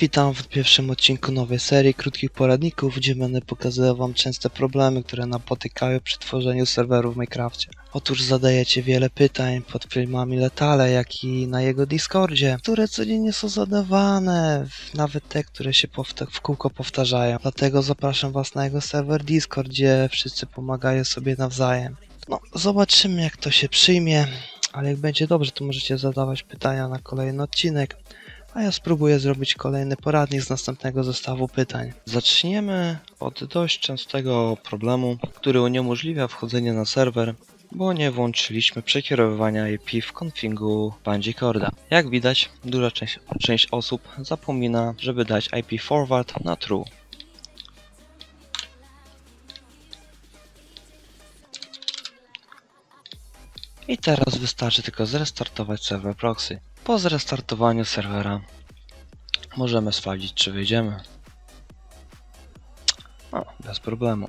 Witam w pierwszym odcinku nowej serii krótkich poradników, gdzie będę pokazywał Wam częste problemy, które napotykają przy tworzeniu serwerów w Minecrafcie. Otóż zadajecie wiele pytań pod filmami Letale, jak i na jego Discordzie, które codziennie są zadawane, nawet te, które się w kółko powtarzają. Dlatego zapraszam Was na jego serwer Discord, gdzie wszyscy pomagają sobie nawzajem. No, zobaczymy jak to się przyjmie, ale jak będzie dobrze, to możecie zadawać pytania na kolejny odcinek a ja spróbuję zrobić kolejny poradnik z następnego zestawu pytań. Zaczniemy od dość częstego problemu, który uniemożliwia wchodzenie na serwer, bo nie włączyliśmy przekierowywania IP w konfigu Bandicorda. Jak widać, duża część, część osób zapomina, żeby dać IP forward na true. I teraz wystarczy tylko zrestartować serwer proxy. Po zrestartowaniu serwera możemy sprawdzić, czy wyjdziemy. O, bez problemu.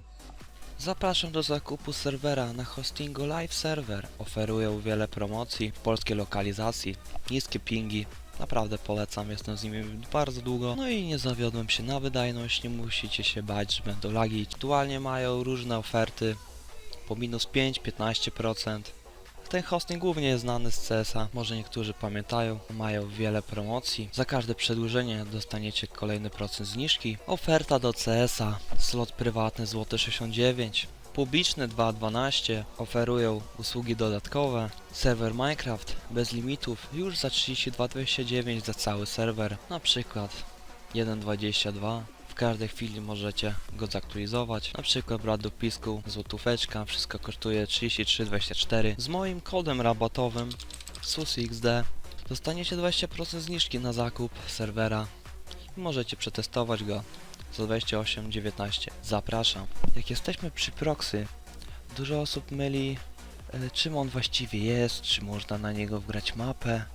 Zapraszam do zakupu serwera na hostingu Live Server. Oferują wiele promocji, polskie lokalizacji, niskie pingi. Naprawdę polecam, jestem z nimi bardzo długo. No i nie zawiodłem się na wydajność, nie musicie się bać, że będą lagi. Aktualnie mają różne oferty po minus 5-15%. Ten hosting głównie jest znany z CS-a, może niektórzy pamiętają, mają wiele promocji. Za każde przedłużenie dostaniecie kolejny procent zniżki. Oferta do CS-a, slot prywatny złoty 69, publiczny 2.12, oferują usługi dodatkowe. Serwer Minecraft bez limitów już za 32,29 za cały serwer, na przykład 1.22. W każdej chwili możecie go zaktualizować. Na przykład brat do pisku, złotóweczka, wszystko kosztuje 33,24. Z moim kodem rabatowym SUSXD dostaniecie 20% zniżki na zakup serwera i możecie przetestować go za 28,19. Zapraszam. Jak jesteśmy przy proxy, dużo osób myli e, czym on właściwie jest, czy można na niego wgrać mapę.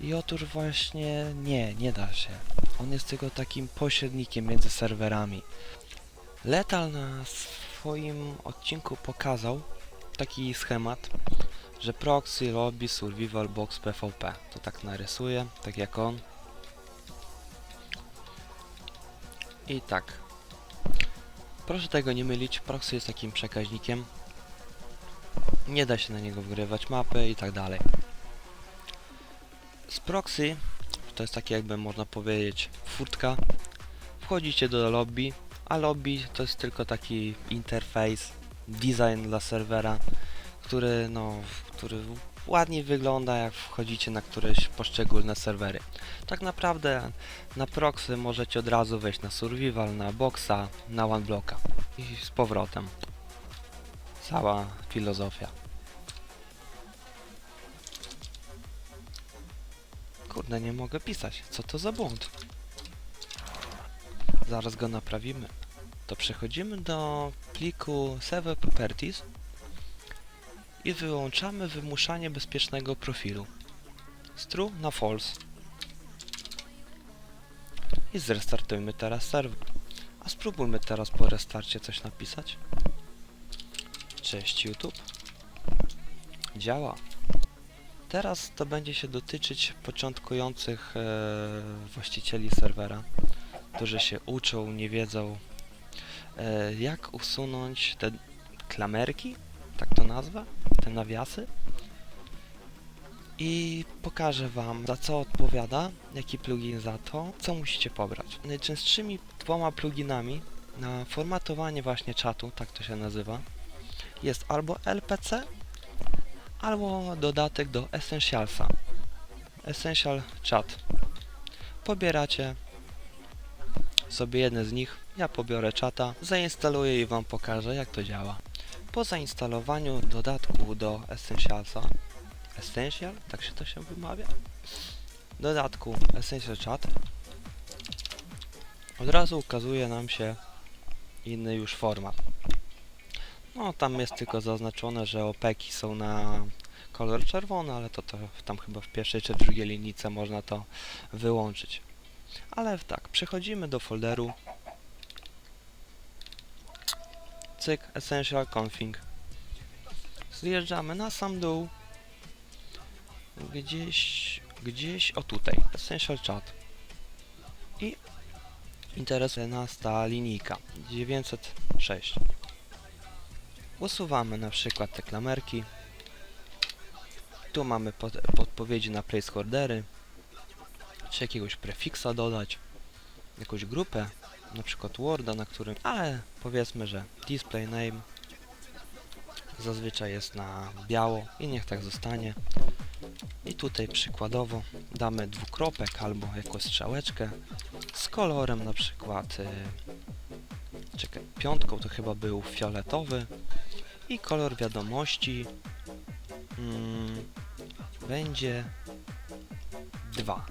I otóż właśnie nie, nie da się. On jest tylko takim pośrednikiem między serwerami. Letal na swoim odcinku pokazał taki schemat, że proxy, lobby, survival box, PvP. To tak narysuję, tak jak on. I tak. Proszę tego nie mylić, proxy jest takim przekaźnikiem. Nie da się na niego wgrywać mapy i tak dalej. Proxy to jest takie jakby można powiedzieć furtka. Wchodzicie do lobby, a lobby to jest tylko taki interfejs, design dla serwera, który no, który ładnie wygląda jak wchodzicie na któreś poszczególne serwery. Tak naprawdę na proxy możecie od razu wejść na survival, na boxa, na oneblocka i z powrotem. Cała filozofia. Kurde, nie mogę pisać. Co to za błąd? Zaraz go naprawimy. To przechodzimy do pliku Server Properties i wyłączamy wymuszanie bezpiecznego profilu. Z true na false. I zrestartujmy teraz serwer. A spróbujmy teraz po restarcie coś napisać. Cześć YouTube. Działa. Teraz to będzie się dotyczyć początkujących e, właścicieli serwera, którzy się uczą, nie wiedzą e, jak usunąć te klamerki, tak to nazwę, te nawiasy i pokażę Wam za co odpowiada, jaki plugin za to, co musicie pobrać. Najczęstszymi dwoma pluginami na formatowanie właśnie czatu, tak to się nazywa, jest albo LPC, albo dodatek do Essentialsa. Essential Chat. Pobieracie sobie jedne z nich. Ja pobiorę czata, zainstaluję i Wam pokażę jak to działa. Po zainstalowaniu dodatku do Essentialsa, Essential, tak się to się wymawia? Dodatku Essential Chat od razu ukazuje nam się inny już format. No, tam jest tylko zaznaczone, że opeki są na kolor czerwony, ale to, to tam chyba w pierwszej czy drugiej linijce można to wyłączyć. Ale tak, przechodzimy do folderu. Cyk, Essential Config. Zjeżdżamy na sam dół. Gdzieś, gdzieś, o tutaj, Essential Chat. I interesuje nas ta linijka 906. Usuwamy na przykład te klamerki. Tu mamy pod, podpowiedzi na placeholdery, czy jakiegoś prefiksa dodać, jakąś grupę, na przykład Worda, na którym, ale powiedzmy, że display name zazwyczaj jest na biało i niech tak zostanie. I tutaj przykładowo damy dwukropek albo jakąś strzałeczkę z kolorem na przykład y, czekaj, piątką to chyba był fioletowy. I kolor wiadomości. Mm, będzie 2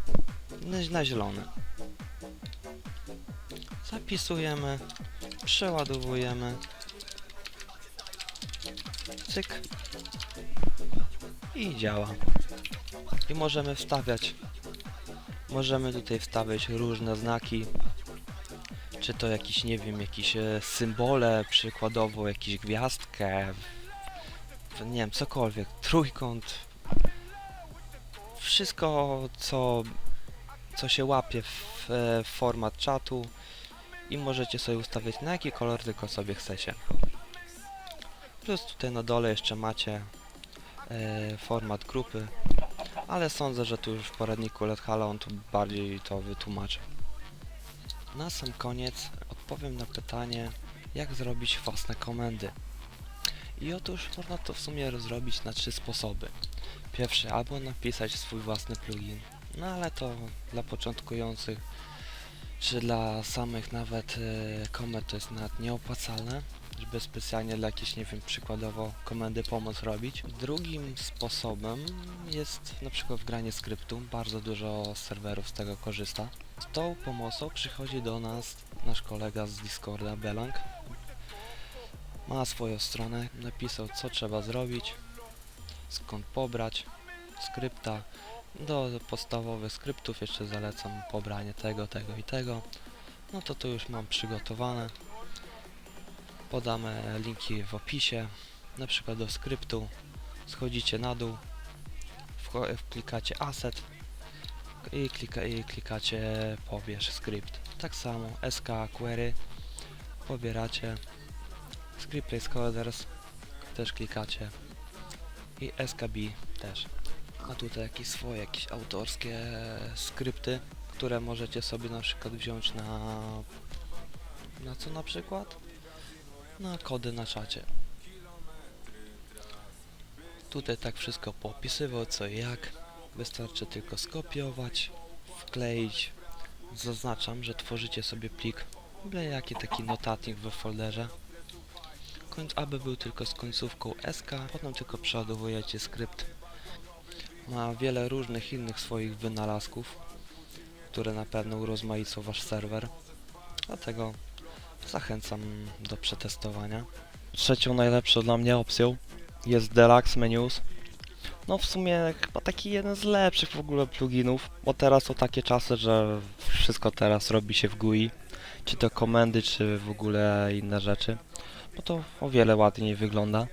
na, zielony. Zapisujemy przeładowujemy. Cyk. I działa. I możemy wstawiać. Możemy tutaj wstawiać różne znaki. Czy to jakiś, nie wiem, jakieś e, symbole, przykładowo jakąś gwiazdkę, nie wiem, cokolwiek, trójkąt, wszystko, co, co się łapie w, e, format czatu i możecie sobie ustawiać na jaki kolor tylko sobie chcecie. Plus tutaj na dole jeszcze macie e, format grupy, ale sądzę, że tu już w poradniku Let Halo on tu bardziej to wytłumaczy. Na sam koniec odpowiem na pytanie, jak zrobić własne komendy. I otóż można to w sumie zrobić na trzy sposoby. Pierwszy, albo napisać swój własny plugin, no ale to dla początkujących, czy dla samych nawet e, komend to jest nawet nieopłacalne, żeby specjalnie dla jakiejś, nie wiem, przykładowo komendy pomoc robić. Drugim sposobem jest na przykład wgranie skryptu, bardzo dużo serwerów z tego korzysta. Z tą pomocą przychodzi do nas nasz kolega z Discorda, Belang. Ma swoją stronę, napisał co trzeba zrobić, skąd pobrać skrypta. Do podstawowych skryptów jeszcze zalecam pobranie tego, tego i tego. No to tu już mam przygotowane. Podamy linki w opisie, na przykład do skryptu. Schodzicie na dół, klikacie asset, i, klika, i klikacie pobierz skrypt. Tak samo SK query pobieracie script placeholders też klikacie i skb też. A tutaj jakieś swoje, jakieś autorskie skrypty, które możecie sobie na przykład wziąć na na co na przykład? Na kody na czacie. Tutaj tak wszystko popisywał co i jak. Wystarczy tylko skopiować, wkleić. Zaznaczam, że tworzycie sobie plik, byle jaki taki notatnik w folderze. Aby był tylko z końcówką SK, potem tylko przeładowujecie skrypt. Ma wiele różnych innych swoich wynalazków, które na pewno urozmaicą wasz serwer. Dlatego zachęcam do przetestowania. Trzecią najlepszą dla mnie opcją jest Deluxe Menus. No w sumie chyba taki jeden z lepszych w ogóle pluginów, bo teraz są takie czasy, że wszystko teraz robi się w GUI, czy to komendy, czy w ogóle inne rzeczy, bo to o wiele ładniej wygląda.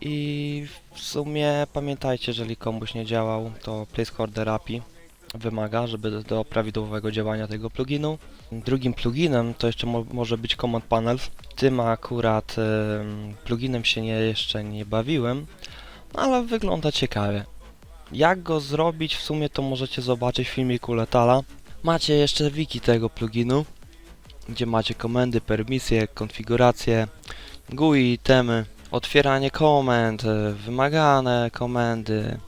I w sumie pamiętajcie, jeżeli komuś nie działał, to placeholder API wymaga, żeby do- prawidłowego działania tego pluginu. Drugim pluginem to jeszcze mo może być Command Panels. Tym akurat em, pluginem się nie, jeszcze nie bawiłem, ale wygląda ciekawie. Jak go zrobić w sumie to możecie zobaczyć w filmiku Letala. Macie jeszcze wiki tego pluginu, gdzie macie komendy, permisje, konfiguracje, GUI, temy, otwieranie komend, e, wymagane komendy,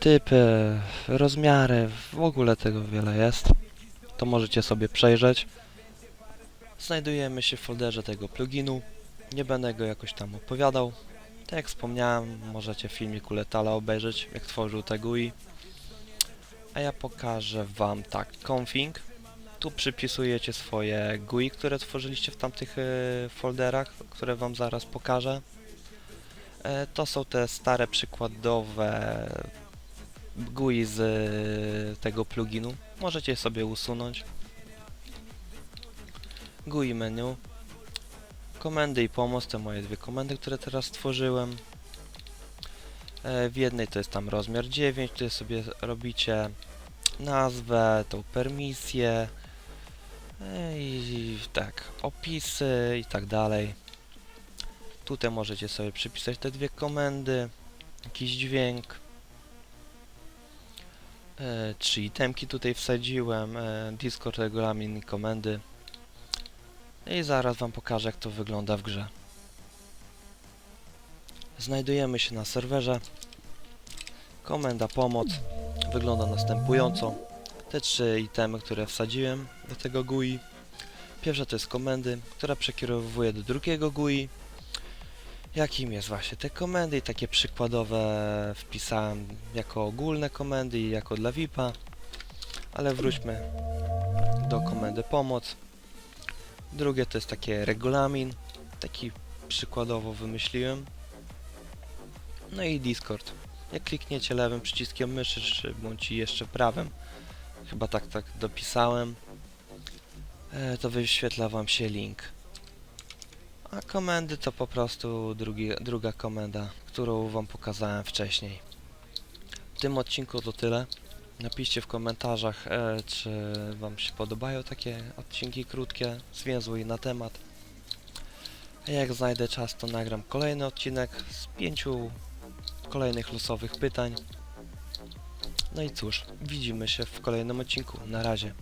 typy, rozmiary, w ogóle tego wiele jest. To możecie sobie przejrzeć. Znajdujemy się w folderze tego pluginu. Nie będę go jakoś tam opowiadał. Tak jak wspomniałem, możecie filmiku Letala obejrzeć, jak tworzył te GUI. A ja pokażę Wam tak, config. Tu przypisujecie swoje GUI, które tworzyliście w tamtych e, folderach, które Wam zaraz pokażę. E, to są te stare przykładowe GUI z e, tego pluginu. Możecie je sobie usunąć. GUI menu. Komendy i pomoc to moje dwie komendy, które teraz stworzyłem. W jednej to jest tam rozmiar 9, tutaj sobie robicie nazwę, tą permisję i tak, opisy i tak dalej. Tutaj możecie sobie przypisać te dwie komendy, jakiś dźwięk. E, trzy itemki tutaj wsadziłem, e, Discord, regulamin i komendy. I zaraz Wam pokażę jak to wygląda w grze. Znajdujemy się na serwerze. Komenda pomoc wygląda następująco. Te trzy itemy, które wsadziłem do tego GUI. Pierwsza to jest komendy, która przekierowuje do drugiego GUI. Jakim jest właśnie te komendy i takie przykładowe wpisałem jako ogólne komendy i jako dla VIP-a. Ale wróćmy do komendy pomoc. Drugie to jest takie regulamin, taki przykładowo wymyśliłem. No i Discord. Jak klikniecie lewym przyciskiem myszy, czy bądź jeszcze prawym, chyba tak tak dopisałem, e, to wyświetla Wam się link. A komendy to po prostu drugi, druga komenda, którą Wam pokazałem wcześniej. W tym odcinku to tyle. Napiszcie w komentarzach, e, czy Wam się podobają takie odcinki krótkie, zwięzłe i na temat. A jak znajdę czas, to nagram kolejny odcinek z pięciu kolejnych losowych pytań. No i cóż, widzimy się w kolejnym odcinku. Na razie.